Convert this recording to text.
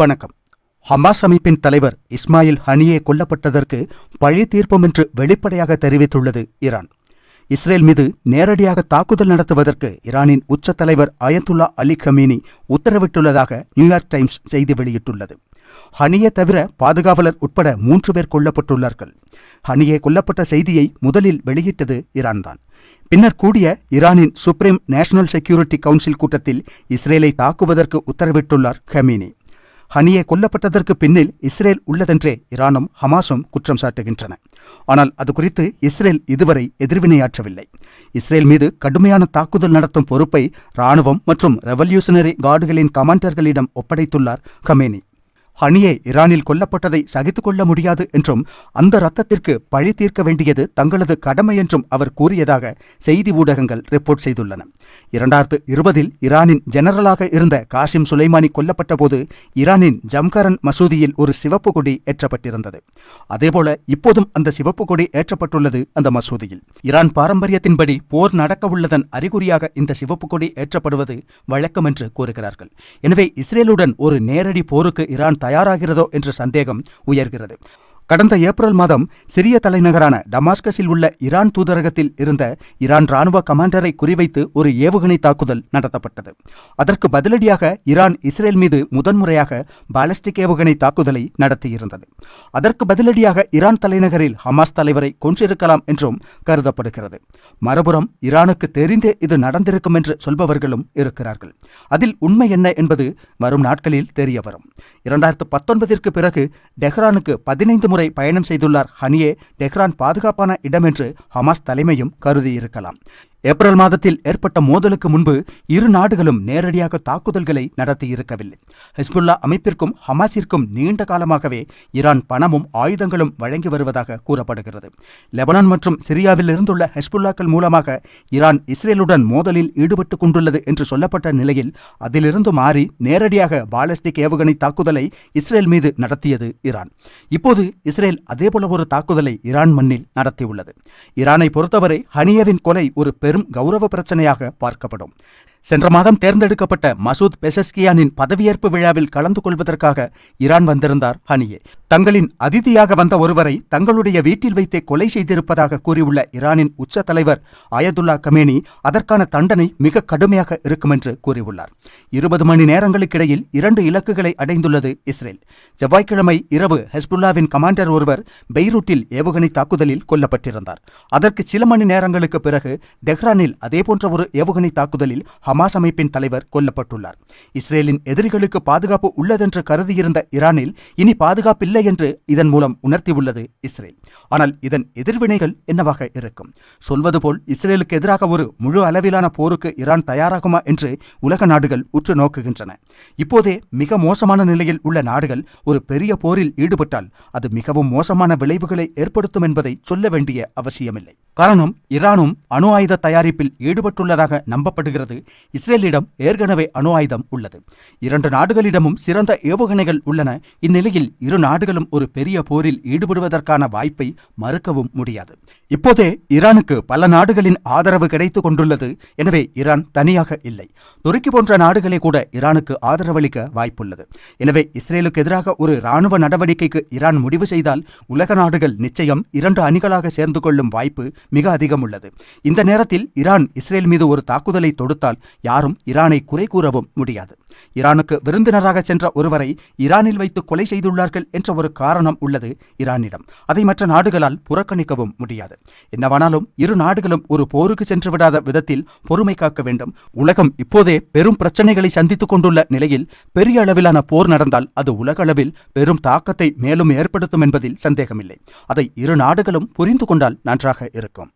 வணக்கம். ஹமாஸ் அமைப்பின் தலைவர் இஸ்மாயில் ஹனியே கொல்லப்பட்டதற்கு பழி தீர்ப்பம் என்று வெளிப்படையாக தெரிவித்துள்ளது ஈரான். இஸ்ரேல் மீது நேரடியாக தாக்குதல் நடத்துவதற்கு ஈரானின் உச்ச தலைவர் அயத்துல்லா அலி கமீனி உத்தரவிட்டுள்ளதாக நியூயார்க் டைம்ஸ் செய்தி வெளியிட்டுள்ளது. ஹனியே தவிர பாதுகாவலர் உட்பட மூன்று பேர் கொல்லப்பட்டுள்ளார்கள். ஹனியே கொல்லப்பட்ட செய்தியை முதலில் வெளியிட்டது ஈரான்தான். பின்னர் கூடிய ஈரானின் சுப்ரீம் நேஷனல் செக்யூரிட்டி கவுன்சில் கூட்டத்தில் இஸ்ரேலை தாக்குவதற்கு உத்தரவிட்டுள்ளார் கமீனி. ஹனியே கொல்லப்பட்டதற்கு பின்னில் இஸ்ரேல் உள்ளதென்றே ஈரானும் ஹமாஸும் குற்றம் சாட்டுகின்றன. ஆனால் அது குறித்து இஸ்ரேல் இதுவரை எதிர்வினையாற்றவில்லை. இஸ்ரேல் மீது கடுமையான தாக்குதல் நடத்தும் பொறுப்பை ராணுவம் மற்றும் ரெவல்யூஷனரி கார்டுகளின் கமாண்டர்களிடம் ஒப்படைத்துள்ளார் கமேனி. ஹனியே ஈரானில் கொல்லப்பட்டதை சகித்துக் கொள்ள முடியாது என்றும் அந்த ரத்தத்திற்கு பழி தீர்க்க வேண்டியது தங்களது கடமை என்றும் அவர் கூறியதாக செய்தி ஊடகங்கள் ரிப்போர்ட் செய்துள்ளன. இரண்டாயிரத்து இருபதில் ஈரானின் ஜெனரலாக இருந்த காசிம் சுலைமானி கொல்லப்பட்டபோது ஈரானின் ஜம்கரன் மசூதியில் ஒரு சிவப்பு கொடி ஏற்றப்பட்டிருந்தது. அதேபோல இப்போதும் அந்த சிவப்பு கொடி ஏற்றப்பட்டுள்ளது அந்த மசூதியில். ஈரான் பாரம்பரியத்தின்படி போர் நடக்கவுள்ளதன் அறிகுறியாக இந்த சிவப்பு கொடி ஏற்றப்படுவது வழக்கம் என்று கூறுகிறார்கள். எனவே இஸ்ரேலுடன் ஒரு நேரடி போருக்கு ஈரான் தயாராகிறதோ என்ற சந்தேகம் உயர்கிறது. கடந்த ஏப்ரல் மாதம் சிரிய தலைநகரான டமாஸ்கஸில் உள்ள ஈரான் தூதரகத்தில் இருந்த ஈரான் ராணுவ கமாண்டரை குறிவைத்து ஒரு ஏவுகணை தாக்குதல் நடத்தப்பட்டது. அதற்கு பதிலடியாக ஈரான் இஸ்ரேல் மீது முதன்முறையாக பாலஸ்டிக் ஏவுகணை தாக்குதலை நடத்தியிருந்தது. அதற்கு பதிலடியாக ஈரான் தலைநகரில் ஹமாஸ் தலைவரை கொன்றிருக்கலாம் என்றும் கருதப்படுகிறது. மறுபுறம் ஈரானுக்கு தெரிந்தே இது நடந்திருக்கும் என்று சொல்பவர்களும் இருக்கிறார்கள். அதில் உண்மை என்ன என்பது வரும் நாட்களில் தெரிய வரும் இரண்டாயிரத்து பத்தொன்பதிற்கு பிறகு டெஹ்ரானுக்கு பதினைந்து முறை பயணம் செய்துள்ளார் ஹனியே டெஹ்ரான் பாதுகாப்பான இடம் என்று ஹமாஸ் தலைமையும் கருதியிருக்கலாம். ஏப்ரல் மாதத்தில் ஏற்பட்ட மோதலுக்கு முன்பு இரு நாடுகளும் நேரடியாக தாக்குதல்களை நடத்தியிருக்கவில்லை. ஹிஸ்புல்லா அமைப்பிற்கும் ஹமாஸிற்கும் நீண்ட காலமாகவே ஈரான் பணமும் ஆயுதங்களும் வழங்கி வருவதாக கூறப்படுகிறது. லெபனான் மற்றும் சிரியாவில் இருந்துள்ள ஹெஸ்புல்லாக்கள் மூலமாக ஈரான் இஸ்ரேலுடன் மோதலில் ஈடுபட்டுக் கொண்டுள்ளது என்று சொல்லப்பட்ட நிலையில் அதிலிருந்து மாறி நேரடியாக பாலிஸ்டிக் ஏவுகணை தாக்குதலை இஸ்ரேல் மீது நடத்தியது ஈரான். இப்போது இஸ்ரேல் அதேபோல ஒரு தாக்குதலை ஈரான் மண்ணில் நடத்தியுள்ளது. ஈரானை பொறுத்தவரை ஹனியவின் கொலை ஒரு பெரும் கௌரவ பிரச்சனையாக பார்க்கப்படும். சென்ற மாதம் தேர்ந்தெடுக்கப்பட்ட மசூத் பெசஸ்கியானின் பதவியேற்பு விழாவில் கலந்து கொள்வதற்காக ஈரான் வந்திருந்தார் ஹனியே. தங்களின் அதிதியாக வந்த ஒருவரை தங்களுடைய வீட்டில் வைத்தே கொலை செய்திருப்பதாக கூறியுள்ள ஈரானின் உச்ச தலைவர் அயதுல்லா கமேனி அதற்கான தண்டனை மிக கடுமையாக இருக்கும் என்று கூறியுள்ளார். இருபது மணி நேரங்களுக்கிடையில் இரண்டு இலக்குகளை அடைந்துள்ளது இஸ்ரேல். செவ்வாய்க்கிழமை இரவு ஹெஸ்புல்லாவின் கமாண்டர் ஒருவர் பெய்ரூட்டில் ஏவுகணை தாக்குதலில் கொல்லப்பட்டிருந்தார். அதற்கு சில மணி நேரங்களுக்கு பிறகு டெஹ்ரானில் அதேபோன்ற ஒரு ஏவுகணை தாக்குதலில் ஹமாஸ் அமைப்பின் தலைவர் கொல்லப்பட்டுள்ளார். இஸ்ரேலின் எதிரிகளுக்கு பாதுகாப்பு உள்ளதென்று கருதியிருந்த ஈரானில் இனி பாதுகாப்பில்லை என்று இதன் மூலம் உணர்த்தியுள்ளது இஸ்ரேல். ஆனால் இதன் எதிர்வினைகள் என்னவாக இருக்கும்? சொல்வது போல் இஸ்ரேலுக்கு எதிராக ஒரு முழு அளவிலான போருக்கு ஈரான் தயாராகுமா என்று உலக நாடுகள் உற்று நோக்குகின்றன. இப்போதே மிக மோசமான நிலையில் உள்ள நாடுகள் ஒரு பெரிய போரில் ஈடுபட்டால் அது மிகவும் மோசமான விளைவுகளை ஏற்படுத்தும் என்பதை சொல்ல வேண்டிய அவசியமில்லை. காரணம் ஈரானும் அணு ஆயுத தயாரிப்பில் ஈடுபட்டுள்ளதாக நம்பப்படுகிறது. இஸ்ரேலிடம் ஏற்கனவே அணு ஆயுதம் உள்ளது. இரண்டு நாடுகளிடமும் சிறந்த ஏவுகணைகள் உள்ளன. இந்நிலையில் இரு நாடுகளும் ஒரு பெரிய போரில் ஈடுபடுவதற்கான வாய்ப்பை மறுக்கவும் முடியாது. இப்போதே ஈரானுக்கு பல நாடுகளின் ஆதரவு கிடைத்துக் கொண்டுள்ளது. எனவே ஈரான் தனியாக இல்லை. துருக்கி போன்ற நாடுகளே கூட ஈரானுக்கு ஆதரவளிக்க வாய்ப்புள்ளது. எனவே இஸ்ரேலுக்கு எதிராக ஒரு ராணுவ நடவடிக்கைக்கு ஈரான் முடிவு செய்தால் உலக நாடுகள் நிச்சயம் இரண்டு அணிகளாக சேர்ந்து கொள்ளும் வாய்ப்பு மிக அதிகம் உள்ளது இந்த நேரத்தில் ஈரான் இஸ்ரேல் மீது ஒரு தாக்குதலை தொடுத்தால் யாரும் ஈரானை குறை கூறவும் முடியாது. ஈரானுக்கு விருந்தினராக சென்ற ஒருவரை ஈரானில் வைத்து கொலை செய்துள்ளார்கள் என்ற ஒரு காரணம் உள்ளது ஈரானிடம். அதை மற்ற நாடுகளால் புறக்கணிக்கவும் முடியாது. என்னவானாலும் இரு நாடுகளும் ஒரு போருக்கு சென்று விடாத விதத்தில் பொறுமை காக்க வேண்டும். உலகம் இப்போதே பெரும் பிரச்சனைகளை சந்தித்துக் கொண்டுள்ள நிலையில் பெரிய அளவிலான போர் நடந்தால் அது உலக அளவில் பெரும் தாக்கத்தை மேலும் ஏற்படுத்தும் என்பதில் சந்தேகமில்லை. அதை இரு நாடுகளும் புரிந்து கொண்டால் நன்றாக இருக்கும்.